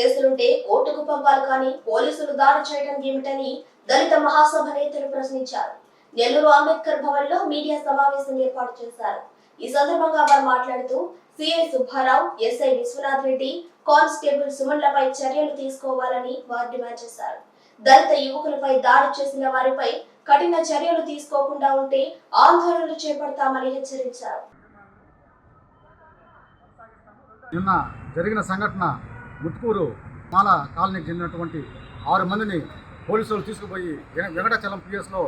కేసులుంటే కోర్టుకు పంపాలి కానీ పోలీసులు దాడి చేయడం ఏమిటని దళిత మహాసభ నేతలు ప్రశ్నించారు. నెల్లూరు అంబేద్కర్ భవన్లో మీడియా సమావేశం ఏర్పాటు చేశారు. ఈ సందర్భంగా వారు మాట్లాడుతూ CI Subbarao SI Vishwanath Reddy constable సుమన్లపై చర్యలు తీసుకోవాలని వారు డిమాండ్ చేశారు. దళిత యువకులపై దాడి చేసిన వారిపై కఠిన చర్యలు తీసుకోకుండా ఉంటే ఆందోళనలు చేపడతామని హెచ్చరించారు. నిన్న జరిగిన సంఘటన ముత్కూరు మాల కాలనీకి చెందినటువంటి ఆరు మందిని పోలీసులు తీసుకుపోయి వెంకటాచలం పిఎస్లో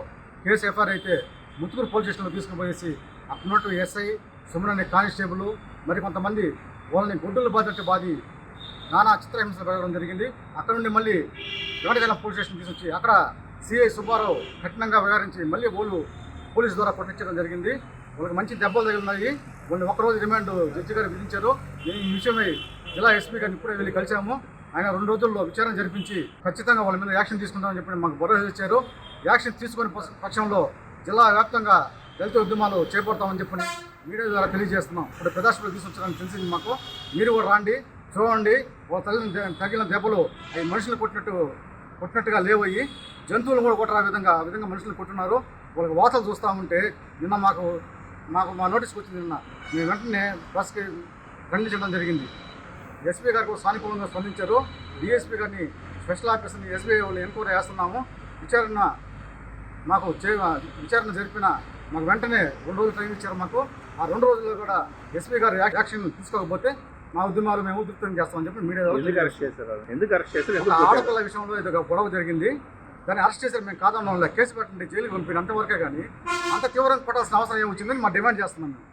కేసు ఎఫ్ఐఆర్ అయితే ముత్కూరు పోలీస్ స్టేషన్లో తీసుకుపోయేసి అక్కడ ఎస్ఐ సుమనని కానిస్టేబుల్ మరి కొంతమంది వాళ్ళని గుడ్డలు బాధినట్టు బాధి నానా చిత్రహింసలు పెరగడం జరిగింది. అక్కడ నుండి మళ్ళీ వెంకటాచలం పోలీస్ స్టేషన్ తీసుకొచ్చి అక్కడ సిఐ సుబ్బారావు కఠినంగా వ్యవహరించి మళ్ళీ వాళ్ళు పోలీసు ద్వారా పట్టించడం జరిగింది. వాళ్ళకి మంచి దెబ్బలు తగిలినాయి. వాళ్ళని ఒకరోజు రిమాండ్ జడ్జి గారు విధించారు. నేను ఈ విషయమై జిల్లా ఎస్పీ గారిని ఇప్పుడే వెళ్ళి కలిసాము ఆయన రెండు రోజుల్లో విచారణ జరిపించి ఖచ్చితంగా వాళ్ళ మీద యాక్షన్ తీసుకుంటామని చెప్పి మాకు భరోసా ఇచ్చారు యాక్షన్ తీసుకునే పక్షంలో జిల్లా వ్యాప్తంగా దళిత ఉద్యమాలు చేపడతామని చెప్పి మీడియా ద్వారా తెలియజేస్తున్నాం. ఇప్పుడు ప్రదర్శనలు తీసుకొచ్చారని తెలిసింది మాకు. మీరు కూడా రాండి చూడండి. వాళ్ళ తగిలిన తగిలిన దెబ్బలు అవి మనుషులు కొట్టినట్టు కొట్టినట్టుగా లేవయ్యి. జంతువులు కూడా కొట్టారు ఆ విధంగా ఆ విధంగా మనుషులు కొట్టున్నారు. వాళ్ళకి వార్తలు చూస్తూ ఉంటే నిన్న మాకు మాకు మా నోటీస్కి వచ్చింది నిన్న. మేము వెంటనే బస్కి ఖండించడం జరిగింది. ఎస్పీ గారు కూడా సానుకూలంగా స్పందించారు. డిఎస్పీ గారిని స్పెషల్ ఆఫీసర్ని ఎస్బీఐ వాళ్ళు ఎంక్వైరీ చేస్తున్నాము. విచారణ మాకు చే విచారణ జరిపిన మాకు వెంటనే రెండు రోజులు టైం ఇచ్చారు మాకు. ఆ రెండు రోజుల్లో కూడా ఎస్పీ గారు యాక్- యాక్షన్ తీసుకోకపోతే మా ఉద్యమాలు మేము ఉధృతం చేస్తామని చెప్పి మీడియా అరెస్ట్ చేశారు? ఎందుకు అరెస్ట్ చేశారు? ఆడపిల్ల విషయంలో ఇది ఒక గొడవ జరిగింది. దాన్ని అరెస్ట్ చేశారు. మేము కాదన్నాం కేసు పెట్టండి జైలుకి పంపిణీ అంతవరకే కానీ అంత తీవ్రంగా పట్టాల్సిన అవసరం ఏమొచ్చిందని మా డిమాండ్ చేస్తున్నాం మేము.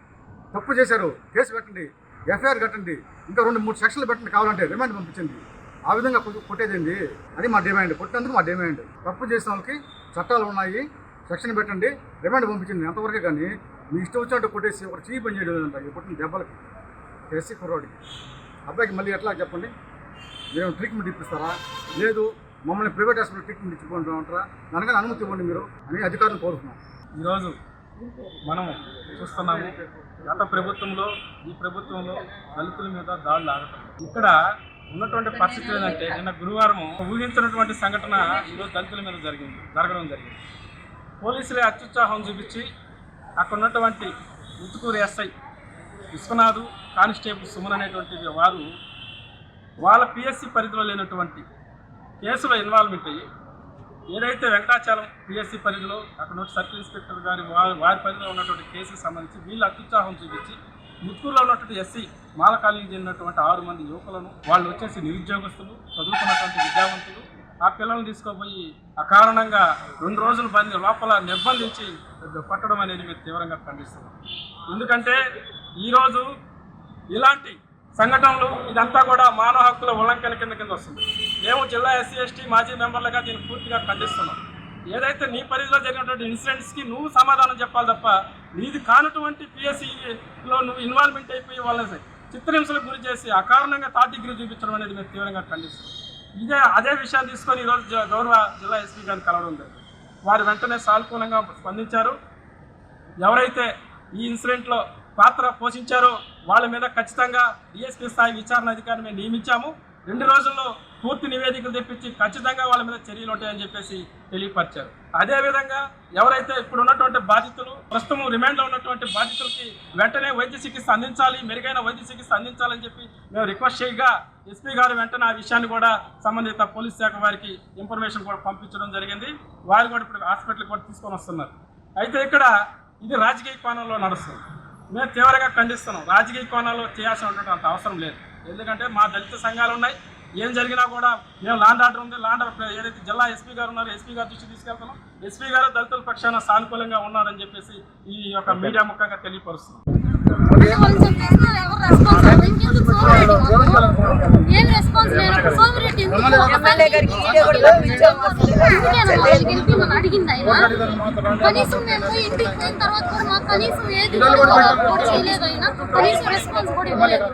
తప్పు చేశారు. కేసు పెట్టండి. ఎఫ్ఐఆర్ కట్టండి. ఇంకా రెండు మూడు సెక్షన్లు పెట్టండి కావాలంటే రిమాండ్ పంపించండి. ఆ విధంగా కొట్టేదండి అది మా డిమాండ్. కొట్టినందుకు మా డిమాండ్. తప్పు చేసిన వాళ్ళకి చట్టాలు ఉన్నాయి సెక్షన్ పెట్టండి రిమాండ్ పంపించండి. అంతవరకే కానీ మీ ఇష్టం వచ్చినట్టు కొట్టేసి ఒక చీ పని చేయడం ఈ కొట్టిన దెబ్బలకి. ఎస్సీ కుర్రోడికి అబ్బాయికి మళ్ళీ ఎట్లా చెప్పండి? మేము ట్రీట్మెంట్ ఇప్పిస్తారా? లేదు మమ్మల్ని ప్రైవేట్ హాస్పిటల్ ట్రీట్మెంట్ ఇచ్చుకుంటారా దానికని అనుమతి ఇవ్వండి మీరు. అని అధికారులు కోరుతున్నాం. ఈరోజు మనం చూస్తున్నాము గత ప్రభుత్వంలో ఈ ప్రభుత్వంలో దళితుల మీద దాడులు ఆగటం. ఇక్కడ ఉన్నటువంటి పరిస్థితి ఏంటంటే నిన్న గురువారం ఊహించినటువంటి సంఘటన ఈరోజు దళితుల మీద జరిగింది జరగడం జరిగింది. పోలీసులే అత్యుత్సాహం చూపించి అక్కడ ఉన్నటువంటి ముత్తుకూరు ఎస్ఐ విశ్వనాథు కానిస్టేబుల్ సుమన్ అనేటువంటి వారు వాళ్ళ పిఎస్సి పరిధిలో లేనటువంటి కేసులో ఇన్వాల్వ్మెంట్ అయ్యి ఏదైతే వెంకటాచలం పిఎస్సి పరిధిలో అక్కడ ఉన్న సర్కిల్ ఇన్స్పెక్టర్ గారి వారి వారి పరిధిలో ఉన్నటువంటి కేసుకు సంబంధించి వీళ్ళు అత్యుత్సాహం చూపించి ముత్తుకూరులో ఉన్నటువంటి ఎస్సీ మాల కాలనీకి చెందినటువంటి ఆరు మంది యువకులను వాళ్ళు వచ్చేసి నిరుద్యోగస్తులు చదువుకున్నటువంటి విద్యావంతులు ఆ పిల్లల్ని తీసుకుపోయి అకారణంగా రెండు రోజులు బంది లోపల నిర్బంధించి పట్టడం అనేది మేము తీవ్రంగా ఖండిస్తున్నాం. ఎందుకంటే ఈరోజు ఇలాంటి సంఘటనలు ఇదంతా కూడా మానవ హక్కుల ఉల్లంఘన కింద కింద వస్తుంది. మేము జిల్లా ఎస్సీ ఎస్టీ మాజీ మెంబర్లుగా దీన్ని పూర్తిగా ఖండిస్తున్నాం. ఏదైతే నీ పరిధిలో జరిగినటువంటి ఇన్సిడెంట్స్కి నువ్వు సమాధానం చెప్పాలి తప్ప నీది కానటువంటి పిఎస్సిలో నువ్వు ఇన్వాల్వ్మెంట్ అయిపోయి వాళ్ళని చిత్రహింసలకు గురి చేసి అకారణంగా థర్డ్ డిగ్రీ చూపించడం అనేది మేము తీవ్రంగా ఖండిస్తున్నాం. ఇదే అదే విషయాన్ని తీసుకొని ఈరోజు గౌరవ జిల్లా ఎస్పీ గారిని కలవడం జరిగింది. వారు వెంటనే సానుకూలంగా స్పందించారు. ఎవరైతే ఈ ఇన్సిడెంట్లో పాత్ర పోషించారో వాళ్ళ మీద ఖచ్చితంగా డిఎస్పీ స్థాయి విచారణ అధికారిని మేము నియమించాము. రెండు రోజుల్లో పూర్తి నివేదికలు తెప్పించి ఖచ్చితంగా వాళ్ళ మీద చర్యలు ఉంటాయని చెప్పేసి తెలియపరిచారు. అదేవిధంగా ఎవరైతే ఇప్పుడు ఉన్నటువంటి బాధితులు ప్రస్తుతం రిమాండ్లో ఉన్నటువంటి బాధితులకి వెంటనే వైద్య చికిత్స అందించాలి మెరుగైన వైద్య చికిత్స అందించాలని చెప్పి మేము రిక్వెస్ట్ చేయగా ఎస్పీ గారు వెంటనే ఆ విషయాన్ని కూడా సంబంధిత పోలీస్ శాఖ వారికి ఇన్ఫర్మేషన్ కూడా పంపించడం జరిగింది. వారు కూడా ఇప్పుడు హాస్పిటల్కి కూడా తీసుకొని వస్తున్నారు. అయితే ఇక్కడ ఇది రాజకీయ కోణంలో నడుస్తుంది. మేము తీవ్రంగా ఖండిస్తున్నాం. రాజకీయ కోణంలో చేయాల్సినటువంటి అంత అవసరం లేదు. ఎందుకంటే మా దళిత సంఘాలు ఉన్నాయి. ఏం జరిగినా కూడా మేము లాండ్ ఆర్డర్ ఉంది. లాండ్ ఆర్డర్ ఏదైతే జిల్లా ఎస్పీ గారు ఉన్నారో ఎస్పీ గారి దృష్టి తీసుకెళ్తున్నాం. ఎస్పీ గారు దళితుల పక్షాన సానుకూలంగా ఉన్నారని చెప్పేసి ఈ యొక్క మీడియా ముఖంగా తెలియపరుస్తున్నాం? ఏం రెస్పాన్స్ సోమిరెడ్డి ఎందుకు అందుకేనా వాళ్ళకి గెలిపిమని అడిగింది ఆయన కనీసం మేము ఇంటికి పోయిన తర్వాత కూడా మాకు కనీసం ఏది కూడా చేయలేదు ఆయన కనీసం రెస్పాన్స్ కూడా ఇవ్వలేదు.